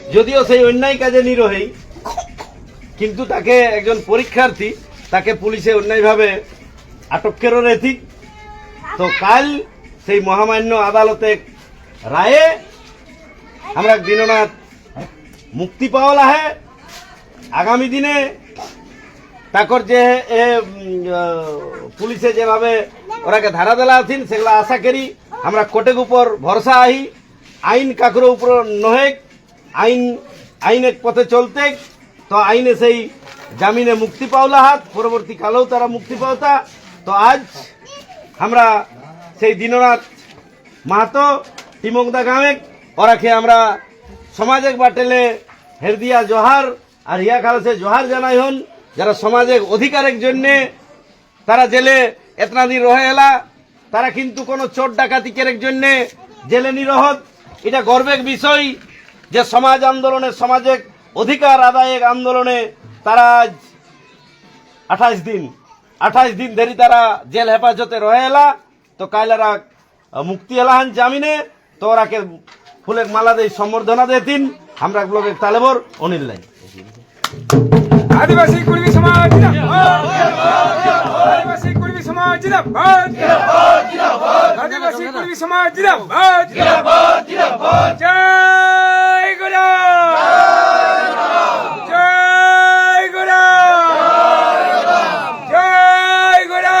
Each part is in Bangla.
যদিও সেই অন্যায় কাজে নিরোহী, কিন্তু তাকে একজন পরীক্ষার্থী, তাকে পুলিশে অন্যায়ভাবে আটকেরও রেথি তো কাল সেই মহামান্য আদালতে রায়ে আমরা দিননাথ মুক্তি পাওয়াল আহে আগামী দিনে তাকর যে পুলিশে যেভাবে ওরাকে ধারা দেলা আছেন, সেগুলো আশা করি আমরা কোটেক উপর ভরসা আহি, আইন কাকুর উপর নহেক। আইন, আইনের পথে চলতে, তো আইনে সেই জামিনে মুক্তি পাওলা হাত পরবর্তী কালেও তারা মুক্তি পাওতা। তো আজ আমরা সেই দিননাথ মাহাতো টিমকদা গাঁয়ে ওরাকে আমরা সমাজে বাটেলে হেরদিয়া জোহার আর হিয়া খালসে জোহার জানাই হন যারা সমাজের অধিকারের জন্যে তারা জেলে এতনা দিন রহে এলা, তারা কিন্তু কোনো চোর ডাকাতিকের জন্যে জেলে নিরহত। এটা গর্বের বিষয়। যে সমাজ আন্দোলনে সমাজের অধিকার আদায়ের আন্দোলনে তারা আজ আঠাশ দিন আঠাশ দিন ধরে তারা জেল হেফাজতে রয়ে এলা। তো কাইলারা মুক্তি এলাহান জামিনে, তো ওরাকে ফুলের মালা দিয়ে সম্বর্ধনা দিয়ে দিন আমরা ব্লকের তালেবর অনিল লাই। আদিবাসী কুর্মী সমাজ, আদিবাসী কুর্মী সমাজ আদিবাসী কুর্মী সমাজ গুরু জয় গুরু জয় গুরু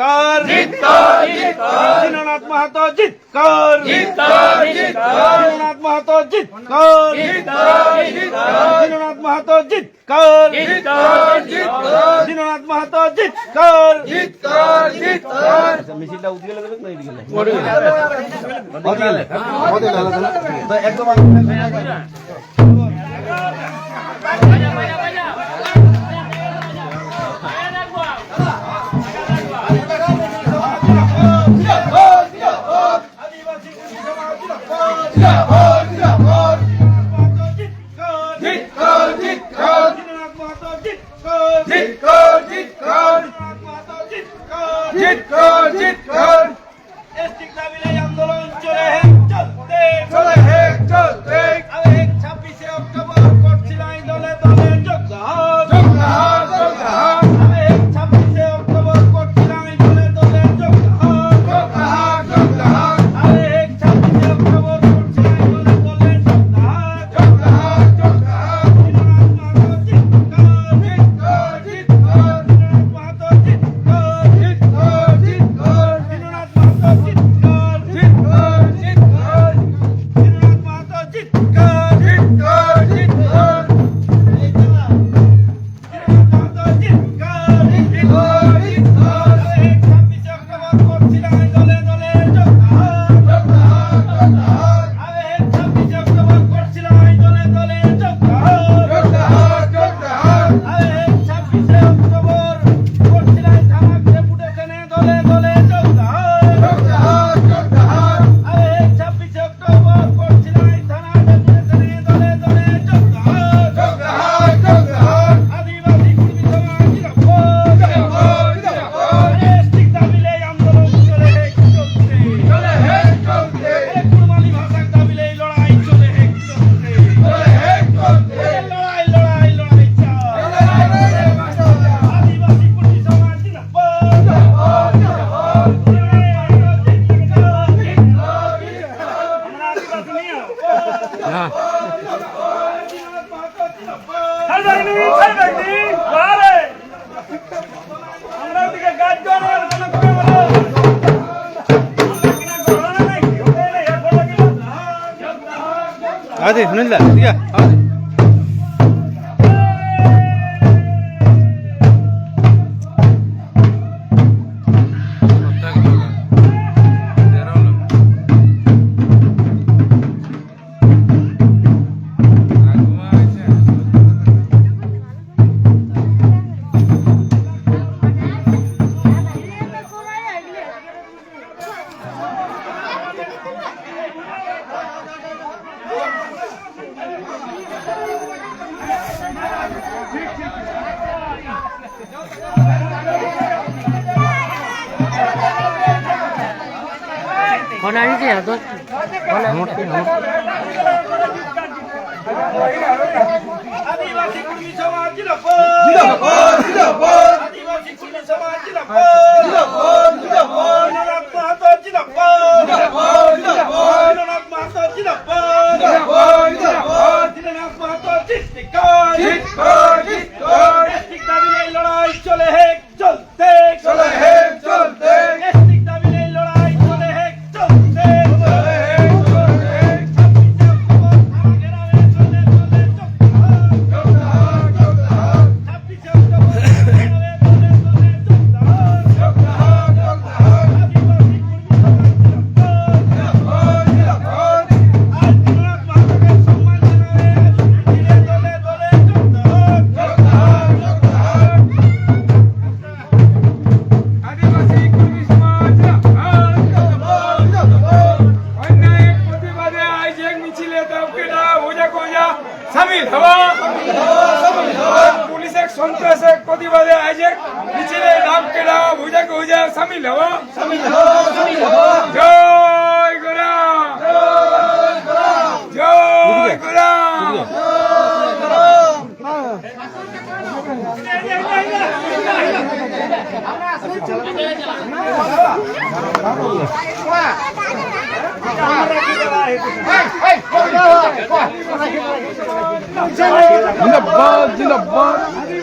কর দীননাথ মাহাতো জিত কর দীননাথ মাহাতো জিত কর দীননাথ মাহাতো জিত কর দীননাথ মাহাতো জিত কর আচ্ছা, মিছিলটা উদিয়ে দেবে না এদিকে লে? ওদিকে লে। তো একদম আন্দোলন জিত দীননাথ هذه من الله هذه ફોન આવી ગયા તો. મોટી. સમી લવો સમી લવો સમી લવો જય ગુરામ જય ગુરામ જય ગુરામ જિંદાબાદ જિંદાબાદ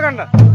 കണ്ടോ